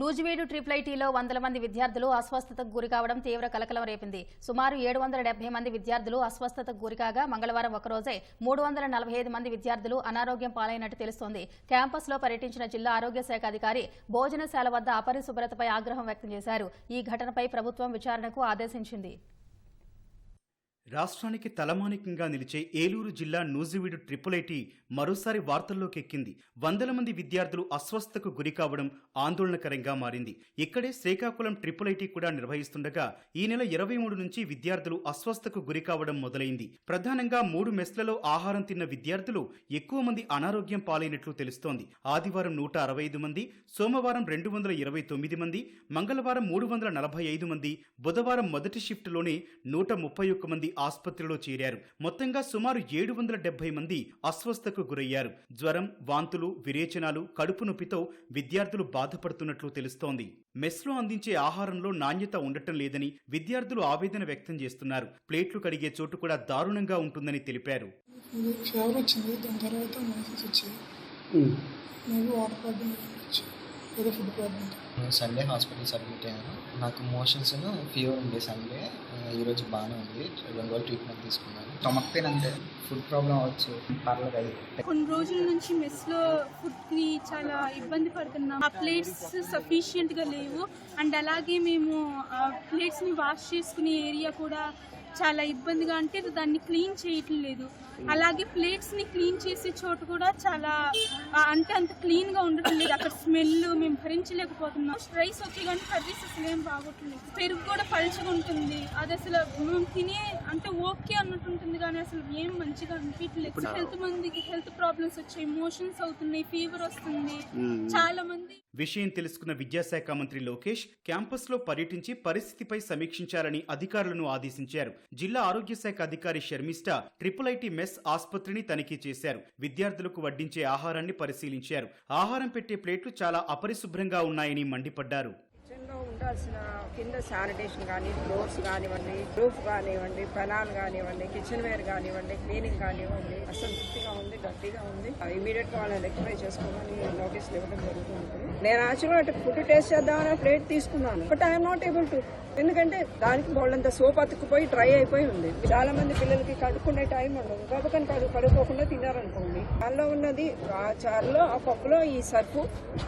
Nuzvid triple ఐటీలో వందల మంది విద్యార్థులు అస్వస్థతకు గురికావడం తీవ్ర కలకలం రేపింది. సుమారు ఏడు వందల డెబ్బై మంది విద్యార్థులు అస్వస్థతకు గురికాగా మంగళవారం ఒకరోజే మూడు వందల నలభై ఐదు మంది విద్యార్థులు అనారోగ్యం పాలైనట్టు తెలుస్తోంది. క్యాంపస్లో పర్యటించిన జిల్లా ఆరోగ్య శాఖ అధికారి భోజనశాల వద్ద అపరిశుభ్రతపై ఆగ్రహం వ్యక్తం చేశారు. ఈ ఘటనపై ప్రభుత్వం విచారణకు ఆదేశించింది. రాష్ట్రానికి తలమానికంగా నిలిచే ఏలూరు జిల్లా నూజివీడు ట్రిపుల్ ఐటీ మరోసారి వార్తల్లోకి ఎక్కింది వందల మంది విద్యార్థులు అస్వస్థతకు గురి కావడం ఆందోళనకరంగా మారింది. ఇక్కడే శ్రీకాకుళం ట్రిపుల్ ఐటీ కూడా నిర్వహిస్తుండగా ఈ నెల ఇరవై మూడు నుంచి విద్యార్థులు అస్వస్థకు గురి కావడం మొదలైంది. ప్రధానంగా మూడు మెస్లలో ఆహారం తిన్న విద్యార్థులు ఎక్కువ మంది అనారోగ్యం పాలైనట్లు తెలుస్తోంది. ఆదివారం నూట అరవై ఐదు మంది సోమవారం రెండు వందల ఇరవై తొమ్మిది మంది మంగళవారం మూడు వందల నలభై ఐదు మంది బుధవారం మొదటి షిఫ్ట్లోనే నూట ముప్పై ఒక్క మంది ఆసుపత్రిలో చేరారు. మొత్తంగా సుమారు ఏడు వందల డెబ్బై మంది అస్వస్థకు గురయ్యారు. జ్వరం వాంతులు విరేచనాలు కడుపు నొప్పితో విద్యార్థులు బాధపడుతున్నట్లు తెలుస్తోంది. మెస్లో అందించే ఆహారంలో నాణ్యత ఉండటం లేదని విద్యార్థులు ఆవేదన వ్యక్తం చేస్తున్నారు. ప్లేట్లు కడిగే చోటు కూడా దారుణంగా ఉంటుందని తెలిపారు. ఇది ఫీవర్ వచ్చింది. దాని తర్వాత మైసెస్ వచ్చాయి. మేబీ వాటర్ ప్రాబ్లం ఉండొచ్చు ఏదో food problem Sunday hospital submit అయ్యాను నాకు మోషన్స్ ఫీవర్ ఉంది సండే ఈరోజు బాగానే ఉంది. రెండు రోజులు ట్రీట్మెంట్ తీసుకున్నాను. స్టమక్ పెయిన్ అంటే ఫుడ్ ప్రాబ్లం అవచ్చు పర్లేదు అది. కొన్ని రోజుల నుంచి మెస్లో ఫుడ్ని చాలా ఇబ్బంది పడుతున్నాం. ఆ ప్లేట్స్ సఫిషియెంట్గా లేవు. అండ్ అలాగే మేము ఆ ప్లేట్స్ని వాష్ చేసుకునే ఏరియా కూడా చాలా ఇబ్బందిగా అంటే దాన్ని క్లీన్ చేయటం లేదు. అలాగే ప్లేట్స్ని క్లీన్ చేసే చోటు కూడా చాలా అంటే అంత క్లీన్గా ఉండటం లేదు. అక్కడ స్మెల్ మేము భరించలేకపోతున్నాం. రైస్ ఓకే కానీ కర్రీస్ అసలు ఏం బాగోట్లేదు. పెరుగు కూడా పలుచగా ఉంటుంది. అది అసలు మేము తినే అంటే ఓకే అన్నట్టు ఉంటుంది కానీ అసలు ఏం మంచిగా అనిపించలేదు హెల్త్ మందికి హెల్త్ ప్రాబ్లమ్స్ వచ్చాయి మోషన్స్ అవుతున్నాయి ఫీవర్ వస్తుంది. చాలా మంది విషయం తెలుసుకున్న విద్యాశాఖ మంత్రి లోకేష్ క్యాంపస్లో పర్యటించి పరిస్థితిపై సమీక్షించాలని అధికారులను ఆదేశించారు. జిల్లా ఆరోగ్య శాఖ అధికారి శర్మిష్ట ట్రిపుల్ ఐటీ మెస్ ఆసుపత్రిని తనిఖీ చేశారు. విద్యార్థులకు వడ్డించే ఆహారాన్ని పరిశీలించారు. ఆహారం పెట్టే ప్లేట్లు చాలా అపరిశుభ్రంగా ఉన్నాయని మండిపడ్డారు. ఉండాల్సిన కింద శానిటేషన్ కానీ ఫ్లోర్స్ కానివ్వండి రూఫ్ కానివ్వండి పెనాల్ కానివ్వండి కిచెన్ వేర్ కానివ్వండి క్లీనింగ్ కానివ్వండి. అసంతృప్తిగా ఉంది గట్టిగా ఉంది. ఇమీడియట్గా వాళ్ళని రెక్టిఫై చేసుకోమని నోటీస్ ఇవ్వడం జరుగుతుంది. నేను యాక్చువల్గా అంటే ఫుడ్ టేస్ట్ చేద్దామని ప్లేట్ తీసుకున్నాను. But I'm not able to ఎందుకంటే దానికి వాళ్ళంత సోప్ అతుక్కుపోయి డ్రై అయిపోయి ఉంది. చాలా మంది పిల్లలకి కడుక్కునే టైం ఉండదు. కాబట్టి కడు కడుక్కోకుండా తినారనుకోండి దానిలో ఉన్నది ఆ చారులో ఆ పప్పులో ఈ సర్ఫ్.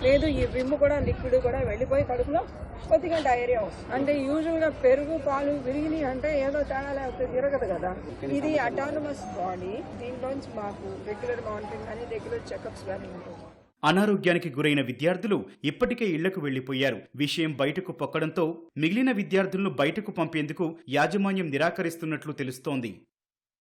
లేదు ఈ విమ్ కూడా లిక్విడ్ కూడా వెళ్ళిపోయి కడుపులో పూర్తిగా డైరియా వస్తుంది. అంటే యూజువల్గా పెరుగు పాలు విరిగినాయి అంటే ఏదో తేడా లేకపోతే తిరగదు కదా. ఇది అటానమస్ బాడీ దీంట్లోంచి మాకు రెగ్యులర్ మానిటరింగ్ అని రెగ్యులర్ చెకప్స్ కానీ ఉంటుంది అనారోగ్యానికి గురైన విద్యార్థులు ఇప్పటికే ఇళ్ళకు వెళ్ళిపోయారు విషయం బయటకు పొక్కడంతో మిగిలిన విద్యార్థులను బయటకు పంపేందుకు యాజమాన్యం నిరాకరిస్తున్నట్లు తెలుస్తోంది.